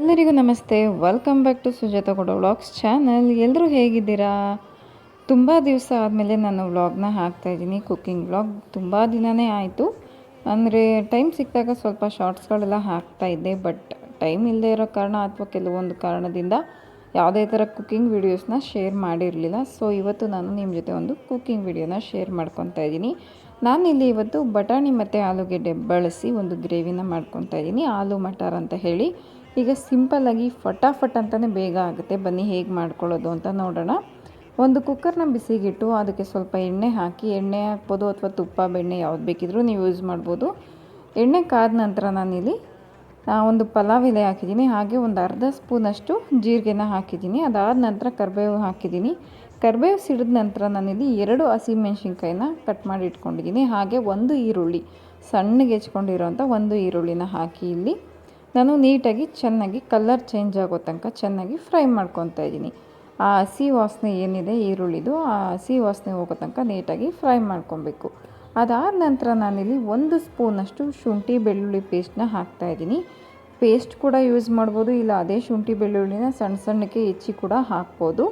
ಎಲ್ಲರಿಗೂ ನಮಸ್ತೆ. Welcome back to Sujata ಕೊಡೋ ವ್ಲಾಗ್ಸ್ ಚಾನಲ್ ಎಲ್ಲರೂ ಹೇಗಿದ್ದೀರಾ? ತುಂಬ ದಿವಸ ಆದಮೇಲೆ ನಾನು ವ್ಲಾಗ್ನ ಹಾಕ್ತಾಯಿದ್ದೀನಿ ಕುಕ್ಕಿಂಗ್ ವ್ಲಾಗ್ ತುಂಬ ದಿನವೇ ಆಯಿತು. ಅಂದರೆ ಟೈಮ್ ಸಿಕ್ಕಿದಾಗ ಸ್ವಲ್ಪ ಶಾರ್ಟ್ಸ್ಗಳೆಲ್ಲ ಹಾಕ್ತಾಯಿದ್ದೆ ಬಟ್ ಟೈಮ್ ಇಲ್ಲದೆ ಇರೋ ಕಾರಣ ಅಥವಾ ಕೆಲವೊಂದು ಕಾರಣದಿಂದ ಯಾವುದೇ ಥರ ಕುಕ್ಕಿಂಗ್ ವೀಡಿಯೋಸ್ನ ಶೇರ್ ಮಾಡಿರಲಿಲ್ಲ. ಸೊ ಇವತ್ತು ನಾನು ನಿಮ್ಮ ಜೊತೆ ಒಂದು ಕುಕ್ಕಿಂಗ್ ವೀಡಿಯೋನ ಶೇರ್ ಮಾಡ್ಕೊತಾ ಇದ್ದೀನಿ. ನಾನಿಲ್ಲಿ ಇವತ್ತು ಬಟಾಣಿ ಮತ್ತು ಆಲೂಗೆಡ್ಡೆ ಬಳಸಿ ಒಂದು ಗ್ರೇವಿನ ಮಾಡ್ಕೊತಾ ಇದ್ದೀನಿ. ಆಲೂ ಮಟಾರ್ ಅಂತ ಹೇಳಿ. ಈಗ ಸಿಂಪಲ್ಲಾಗಿ ಫಟಾಫಟ್ ಅಂತಲೇ ಬೇಗ ಆಗುತ್ತೆ. ಬನ್ನಿ ಹೇಗೆ ಮಾಡ್ಕೊಳ್ಳೋದು ಅಂತ ನೋಡೋಣ. ಒಂದು ಕುಕ್ಕರ್ನ ಬಿಸಿಗಿಟ್ಟು ಅದಕ್ಕೆ ಸ್ವಲ್ಪ ಎಣ್ಣೆ ಹಾಕಿ, ಎಣ್ಣೆ ಹಾಕ್ಬೋದು ಅಥವಾ ತುಪ್ಪ, ಬೆಣ್ಣೆ ಯಾವ್ದು ಬೇಕಿದ್ರೂ ನೀವು ಯೂಸ್ ಮಾಡ್ಬೋದು. ಎಣ್ಣೆ ಕಾದ ನಂತರ ನಾನಿಲ್ಲಿ ಒಂದು ಪಲಾವ್ ಎಲೆ ಹಾಕಿದ್ದೀನಿ. ಹಾಗೆ ಒಂದು ಅರ್ಧ ಸ್ಪೂನಷ್ಟು ಜೀರಿಗೆನ ಹಾಕಿದ್ದೀನಿ. ಅದಾದ ನಂತರ ಕರಿಬೇವು ಹಾಕಿದ್ದೀನಿ. ಕರಿಬೇವು ಸಿಡಿದ ನಂತರ ನಾನಿಲ್ಲಿ ಎರಡು ಹಸಿಮೆಣ್ಸಿನ್ಕಾಯಿನ ಕಟ್ ಮಾಡಿ ಇಟ್ಕೊಂಡಿದ್ದೀನಿ. ಹಾಗೆ ಒಂದು ಈರುಳ್ಳಿ, ಸಣ್ಣಗೆ ಹೆಚ್ಕೊಂಡಿರೋಂಥ ಒಂದು ಈರುಳ್ಳಿನ ಹಾಕಿ ಇಲ್ಲಿ ನಾನು ನೀಟಾಗಿ, ಚೆನ್ನಾಗಿ ಕಲರ್ ಚೇಂಜ್ ಆಗೋ ತನಕ ಚೆನ್ನಾಗಿ ಫ್ರೈ ಮಾಡ್ಕೊತಾ ಇದ್ದೀನಿ. ಆ ಹಸಿ ವಾಸನೆ ಏನಿದೆ, ಈರುಳ್ಳಿದು, ಆ ಹಸಿ ವಾಸನೆ ಹೋಗೋ ತನಕ ನೀಟಾಗಿ ಫ್ರೈ ಮಾಡ್ಕೊಬೇಕು. ಅದಾದ ನಂತರ ನಾನಿಲ್ಲಿ ಒಂದು ಸ್ಪೂನಷ್ಟು ಶುಂಠಿ ಬೆಳ್ಳುಳ್ಳಿ ಪೇಸ್ಟ್ನ ಹಾಕ್ತಾಯಿದ್ದೀನಿ ಪೇಸ್ಟ್ ಕೂಡ ಯೂಸ್ ಮಾಡ್ಬೋದು, ಇಲ್ಲ ಅದೇ ಶುಂಠಿ ಬೆಳ್ಳುಳ್ಳಿನ ಸಣ್ಣ ಸಣ್ಣಕ್ಕೆ ಹೆಚ್ಚಿ ಕೂಡ ಹಾಕ್ಬೋದು.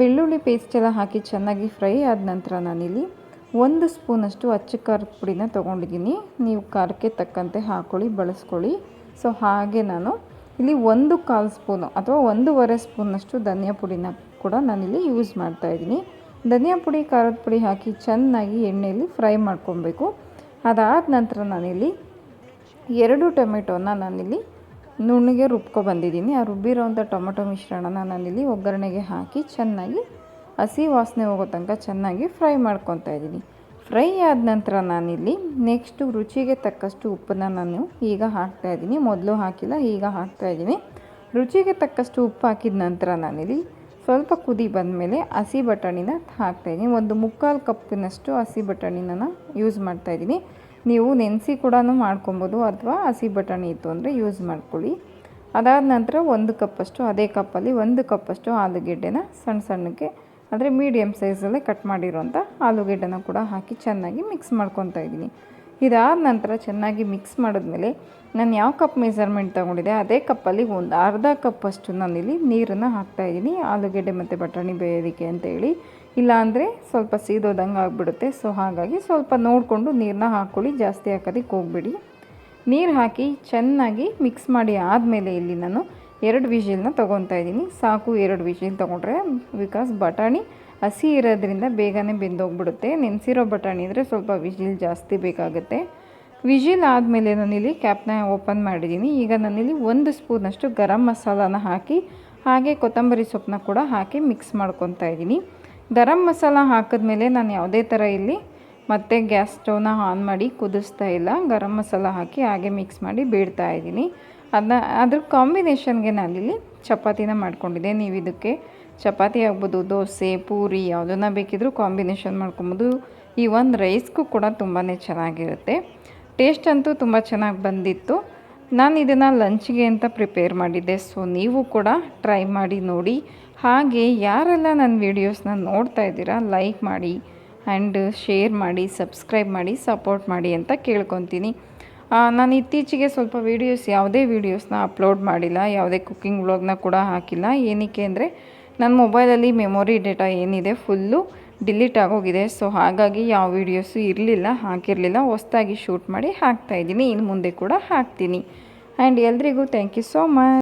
ಬೆಳ್ಳುಳ್ಳಿ ಪೇಸ್ಟ್ ಎಲ್ಲ ಹಾಕಿ ಚೆನ್ನಾಗಿ ಫ್ರೈ ಆದ ನಂತರ ನಾನಿಲ್ಲಿ ಒಂದು ಸ್ಪೂನಷ್ಟು ಅಚ್ಚ ಖಾರದ ಪುಡಿನ ತೊಗೊಂಡಿದ್ದೀನಿ. ನೀವು ಖಾರಕ್ಕೆ ತಕ್ಕಂತೆ ಹಾಕ್ಕೊಳ್ಳಿ ಬಳಸ್ಕೊಳ್ಳಿ. ಸೊ ಹಾಗೆ ನಾನು ಇಲ್ಲಿ ಒಂದು ಕಾಲು ಸ್ಪೂನು ಅಥವಾ ಒಂದೂವರೆ ಸ್ಪೂನಷ್ಟು ಧನಿಯಾ ಪುಡಿನ ಕೂಡ ನಾನಿಲ್ಲಿ ಯೂಸ್ ಮಾಡ್ತಾಯಿದ್ದೀನಿ ಧನಿಯಾ ಪುಡಿ, ಖಾರದ ಪುಡಿ ಹಾಕಿ ಚೆನ್ನಾಗಿ ಎಣ್ಣೆಯಲ್ಲಿ ಫ್ರೈ ಮಾಡ್ಕೊಬೇಕು. ಅದಾದ ನಂತರ ನಾನಿಲ್ಲಿ ಎರಡು ಟೊಮೆಟೊನ ನಾನಿಲ್ಲಿ ನುಣ್ಣಗೆ ರುಬ್ಕೊಬಂದಿದ್ದೀನಿ ಆ ರುಬ್ಬಿರೋವಂಥ ಟೊಮೆಟೊ ಮಿಶ್ರಣನ ನಾನಿಲ್ಲಿ ಒಗ್ಗರಣೆಗೆ ಹಾಕಿ ಚೆನ್ನಾಗಿ ಹಸಿ ವಾಸನೆ ಹೋಗೋ ತನಕ ಚೆನ್ನಾಗಿ ಫ್ರೈ ಮಾಡ್ಕೊತಾ ಇದ್ದೀನಿ. ಫ್ರೈ ಆದ ನಂತರ ನಾನಿಲ್ಲಿ ನೆಕ್ಸ್ಟು ರುಚಿಗೆ ತಕ್ಕಷ್ಟು ಉಪ್ಪನ್ನು ನಾನು ಈಗ ಹಾಕ್ತಾ ಇದ್ದೀನಿ. ಮೊದಲು ಹಾಕಿಲ್ಲ, ಈಗ ಹಾಕ್ತಾ ಇದ್ದೀನಿ. ರುಚಿಗೆ ತಕ್ಕಷ್ಟು ಉಪ್ಪು ಹಾಕಿದ ನಂತರ ನಾನಿಲ್ಲಿ ಸ್ವಲ್ಪ ಕುದಿ ಬಂದಮೇಲೆ ಹಸಿ ಬಟಾಣಿನ ಹಾಕ್ತಾಯಿದ್ದೀನಿ ಒಂದು ಮುಕ್ಕಾಲು ಕಪ್ಪಿನಷ್ಟು ಹಸಿ ಬಟಾಣಿನ ಯೂಸ್ ಮಾಡ್ತಾಯಿದ್ದೀನಿ ನೀವು ನೆನೆಸಿ ಕೂಡ ಮಾಡ್ಕೊಬೋದು ಅಥವಾ ಹಸಿ ಬಟಾಣಿ ಇತ್ತು ಅಂದರೆ ಯೂಸ್ ಮಾಡ್ಕೊಳ್ಳಿ. ಅದಾದ ನಂತರ ಒಂದು ಕಪ್ಪಷ್ಟು, ಅದೇ ಕಪ್ಪಲ್ಲಿ ಒಂದು ಕಪ್ಪಷ್ಟು ಆಲೂಗೆಡ್ಡೆನ ಸಣ್ಣ ಸಣ್ಣಕ್ಕೆ ಅಂದರೆ ಮೀಡಿಯಮ್ ಸೈಜಲ್ಲೇ ಕಟ್ ಮಾಡಿರೋಂಥ ಆಲೂಗೆಡ್ಡೆನ ಕೂಡ ಹಾಕಿ ಚೆನ್ನಾಗಿ ಮಿಕ್ಸ್ ಮಾಡ್ಕೊತಾ ಇದ್ದೀನಿ. ಇದಾದ ನಂತರ ಚೆನ್ನಾಗಿ ಮಿಕ್ಸ್ ಮಾಡಿದ್ಮೇಲೆ ನಾನು ಯಾವ ಕಪ್ ಮೆಜರ್ಮೆಂಟ್ ತೊಗೊಂಡಿದ್ದೆ, ಅದೇ ಕಪ್ಪಲ್ಲಿ ಒಂದು ಅರ್ಧ ಕಪ್ಪಷ್ಟು ನಾನಿಲ್ಲಿ ನೀರನ್ನು ಹಾಕ್ತಾಯಿದ್ದೀನಿ ಆಲೂಗೆಡ್ಡೆ ಮತ್ತು ಬಟಾಣಿ ಬೇಯೋದಕ್ಕೆ ಅಂತೇಳಿ ಇಲ್ಲಾಂದರೆ ಸ್ವಲ್ಪ ಸೀದೋದಂಗೆ ಆಗಿಬಿಡುತ್ತೆ. ಸೊ ಹಾಗಾಗಿ ಸ್ವಲ್ಪ ನೋಡಿಕೊಂಡು ನೀರನ್ನ ಹಾಕ್ಕೊಳ್ಳಿ. ಜಾಸ್ತಿ ಹಾಕೋದಕ್ಕೆ ಹೋಗ್ಬಿಡಿ. ನೀರು ಹಾಕಿ ಚೆನ್ನಾಗಿ ಮಿಕ್ಸ್ ಮಾಡಿ ಆದಮೇಲೆ ಇಲ್ಲಿ ನಾನು ಎರಡು ವಿಷಿಲ್ನ ತೊಗೊತಾ ಇದ್ದೀನಿ. ಸಾಕು ಎರಡು ವಿಷಿಲ್ ತೊಗೊಂಡ್ರೆ ಬಿಕಾಸ್ ಬಟಾಣಿ ಹಸಿ ಇರೋದ್ರಿಂದ ಬೇಗನೆ ಬೆಂದೋಗ್ಬಿಡುತ್ತೆ. ನೆನೆಸಿರೋ ಬಟಾಣಿ ಇದ್ದರೆ ಸ್ವಲ್ಪ ವಿಜಿಲ್ ಜಾಸ್ತಿ ಬೇಕಾಗುತ್ತೆ. ವಿಜಿಲ್ ಆದಮೇಲೆ ನಾನಿಲ್ಲಿ ಕ್ಯಾಪ್ನ ಓಪನ್ ಮಾಡಿದ್ದೀನಿ. ಈಗ ನಾನಿಲ್ಲಿ ಒಂದು ಸ್ಪೂನಷ್ಟು ಗರಂ ಮಸಾಲಾನ ಹಾಕಿ, ಹಾಗೆ ಕೊತ್ತಂಬರಿ ಸೊಪ್ಪನ್ನ ಕೂಡ ಹಾಕಿ ಮಿಕ್ಸ್ ಮಾಡ್ಕೊತಾ ಇದ್ದೀನಿ. ಗರಂ ಮಸಾಲ ಹಾಕಿದ್ಮೇಲೆ ನಾನು ಯಾವುದೇ ಥರ ಇಲ್ಲಿ ಮತ್ತೆ ಗ್ಯಾಸ್ ಸ್ಟವ್ನ ಆನ್ ಮಾಡಿ ಕುದಿಸ್ತಾ ಇಲ್ಲ. ಗರಂ ಮಸಾಲ ಹಾಕಿ ಹಾಗೆ ಮಿಕ್ಸ್ ಮಾಡಿ ಬೇಡ್ತಾ ಇದ್ದೀನಿ. ಅದನ್ನ ಅದ್ರ ಕಾಂಬಿನೇಷನ್ಗೆ ನಾನಿಲ್ಲಿ ಚಪಾತಿನ ಮಾಡ್ಕೊಂಡಿದ್ದೆ. ನೀವು ಇದಕ್ಕೆ ಚಪಾತಿ ಆಗ್ಬೋದು, ದೋಸೆ, ಪೂರಿ ಯಾವುದನ್ನ ಬೇಕಿದ್ರೂ ಕಾಂಬಿನೇಷನ್ ಮಾಡ್ಕೊಬೋದು. ಈ ಒಂದು ರೈಸ್ಗೂ ಕೂಡ ತುಂಬಾ ಚೆನ್ನಾಗಿರುತ್ತೆ. ಟೇಸ್ಟ್ ಅಂತೂ ತುಂಬ ಚೆನ್ನಾಗಿ ಬಂದಿತ್ತು. ನಾನು ಇದನ್ನು ಲಂಚ್ಗೆ ಅಂತ ಪ್ರಿಪೇರ್ ಮಾಡಿದ್ದೆ. ಸೊ ನೀವು ಕೂಡ ಟ್ರೈ ಮಾಡಿ ನೋಡಿ. ಹಾಗೆ ಯಾರೆಲ್ಲ ನನ್ನ ವೀಡಿಯೋಸ್ನ ನೋಡ್ತಾ ಇದ್ದೀರಾ ಲೈಕ್ ಮಾಡಿ ಆ್ಯಂಡ್ ಶೇರ್ ಮಾಡಿ ಸಬ್ಸ್ಕ್ರೈಬ್ ಮಾಡಿ ಸಪೋರ್ಟ್ ಮಾಡಿ ಅಂತ ಕೇಳ್ಕೊತೀನಿ. ನಾನು ಇತ್ತೀಚೆಗೆ ಸ್ವಲ್ಪ ವೀಡಿಯೋಸ್ ಯಾವುದೇ ವೀಡಿಯೋಸ್ನ ಅಪ್ಲೋಡ್ ಮಾಡಿಲ್ಲ, ಯಾವುದೇ ಕುಕ್ಕಿಂಗ್ ವ್ಲಾಗ್ನ ಕೂಡ ಹಾಕಿಲ್ಲ. ಏನಕ್ಕೆ ಅಂದರೆ ನನ್ನ ಮೊಬೈಲಲ್ಲಿ ಮೆಮೊರಿ ಡೇಟಾ ಏನಿದೆ ಫುಲ್ಲು ಡಿಲೀಟ್ ಆಗೋಗಿದೆ. ಸೊ ಹಾಗಾಗಿ ಯಾವ ವೀಡಿಯೋಸು ಇರಲಿಲ್ಲ, ಹಾಕಿರಲಿಲ್ಲ, ಹೊಸ್ದಾಗಿ ಶೂಟ್ ಮಾಡಿ ಹಾಕ್ತಾಯಿದ್ದೀನಿ ಇನ್ನು ಮುಂದೆ ಕೂಡ ಹಾಕ್ತೀನಿ. ಆ್ಯಂಡ್ ಎಲ್ರಿಗೂ ಥ್ಯಾಂಕ್ ಯು ಸೋ ಮಚ್